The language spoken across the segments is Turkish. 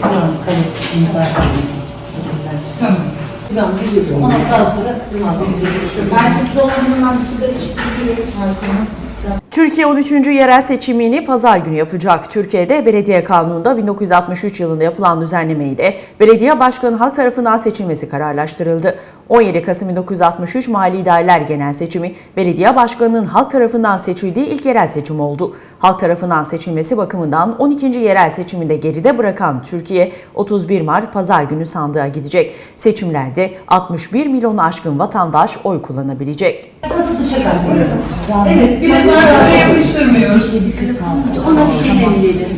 Tamam, kayıt var. Tamam. Biliyorum. Ona daha sonra kırmızı. Ben size olduğundan bir sigara içip gidiyorum. Türkiye 13. yerel seçimini pazar günü yapacak. Türkiye'de belediye kanununda 1963 yılında yapılan düzenleme ile belediye başkanı halk tarafından seçilmesi kararlaştırıldı. 17 Kasım 1963 Mali İdareler Genel Seçimi belediye başkanının halk tarafından seçildiği ilk yerel seçim oldu. Halk tarafından seçilmesi bakımından 12. yerel seçiminde geride bırakan Türkiye 31 Mart pazar günü sandığa gidecek. Seçimlerde 61 milyonu aşkın vatandaş oy kullanabilecek. Evet, sana yapıştırmıyoruz. Ona bir şey demeyelim.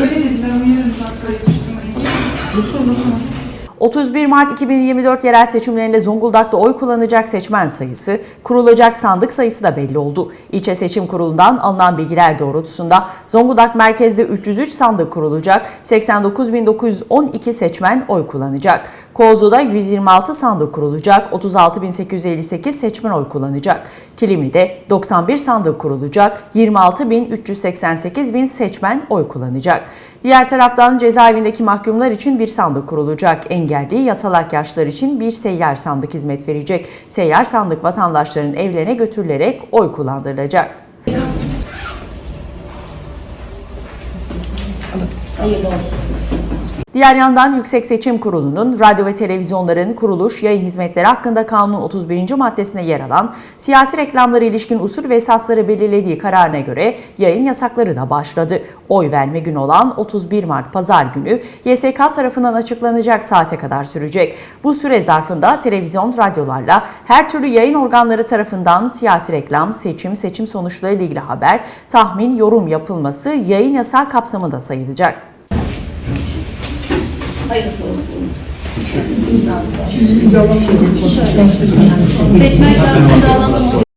Öyle dediler ama yarın saat karıştırmayın. 31 Mart 2024 yerel seçimlerinde Zonguldak'ta oy kullanacak seçmen sayısı, kurulacak sandık sayısı da belli oldu. İlçe Seçim Kurulu'ndan alınan bilgiler doğrultusunda Zonguldak merkezde 303 sandık kurulacak, 89.912 seçmen oy kullanacak. Kozlu'da 126 sandık kurulacak, 36.858 seçmen oy kullanacak. Kilimi'de 91 sandık kurulacak, 26.388 bin seçmen oy kullanacak. Diğer taraftan cezaevindeki mahkumlar için bir sandık kurulacak. Engelli yatalak yaşlar için bir seyyar sandık hizmet verecek. Seyyar sandık vatandaşların evlerine götürülerek oy kullandırılacak. Hayırlı olsun. Diğer yandan Yüksek Seçim Kurulu'nun radyo ve televizyonların kuruluş yayın hizmetleri hakkında kanunun 31. maddesine yer alan siyasi reklamlara ilişkin usul ve esasları belirlediği kararına göre yayın yasakları da başladı. Oy verme günü olan 31 Mart Pazar günü YSK tarafından açıklanacak saate kadar sürecek. Bu süre zarfında televizyon, radyolarla her türlü yayın organları tarafından siyasi reklam, seçim, seçim sonuçları ile ilgili haber, tahmin, yorum yapılması yayın yasağı kapsamında sayılacak. Hayırlısı olsun. Seçmen kağıdını da alalım.